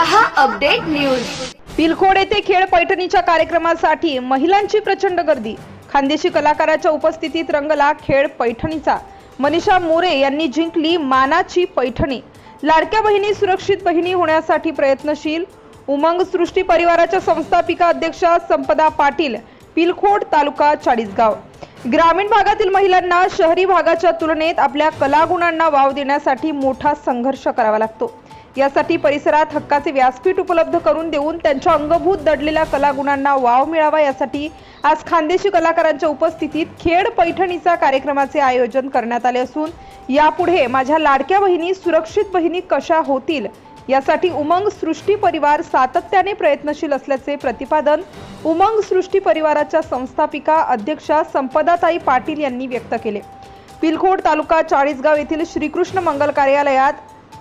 News. पिलखोड येथे खेळ पैठणीच्या कार्यक्रमासाठी महिलांची प्रचंड गर्दी. खानदेशी कलाकाराच्या उपस्थितीत रंगला खेळ पैठणीचा. मनीषा मोरे यांनी जिंकली मानाची पैठणी. लाडक्या बहिणी सुरक्षित बहिणी होण्यासाठी प्रयत्नशील. उमंग सृष्टी परिवाराच्या संस्थापिका अध्यक्षा संपदा पाटील पिलखोड तालुका चाळीसगाव. ग्रामीण भागातील महिलांना शहरी भागाच्या तुलनेत आपल्या कलागुणांना वाव देण्यासाठी मोठा संघर्ष करावा लागतो. यासाठी परिसरात हक्काचे व्यासपीठ उपलब्ध करून देऊन त्यांच्या अंगभूत दडलेल्या कलागुणांना वाव मिळावा यासाठी आज खानदेशी कलाकारांच्या उपस्थितीत खेड पैठणीचा कार्यक्रमाचे आयोजन करण्यात आले असून यापुढे माझ्या लाडक्या बहिणी सुरक्षित बहिणी कशा होतील? यासाठी उमंग सृष्टी परिवार सातत्याने प्रयत्नशील असल्याचे प्रतिपादन उमंग सृष्टी परिवाराच्या संस्थापिका अध्यक्षा संपदाताई पाटील यांनी व्यक्त केले. पिलखोड तालुका चाळीसगाव येथील श्रीकृष्ण मंगल कार्यालयात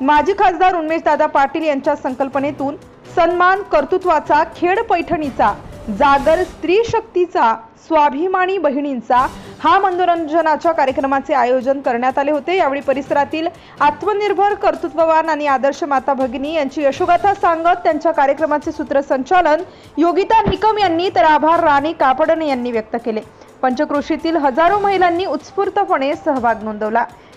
माजी खासदार उन्मेशदादा पाटील यांच्या संकल्पनेतून सन्मान कर्तृत्वाचा खेड पैठणीचा जागर स्त्री शक्तीचा स्वाभिमानी बहिणींचा हा मनोरंजनाच्या कार्यक्रमाचे आयोजन करण्यात आले होते. यावेळी परिसरातील आत्मनिर्भर कर्तृत्ववान आणि आदर्श माता भगिनी यांची यशोगाथा सांगत त्यांच्या कार्यक्रमाचे सूत्रसंचालन योगिता निकम यांनी तर आभार राणी कापडणे यांनी व्यक्त केले. पंचक्रोशीतील हजारो महिलांनी उत्स्फूर्तपणे सहभाग नोंदवला.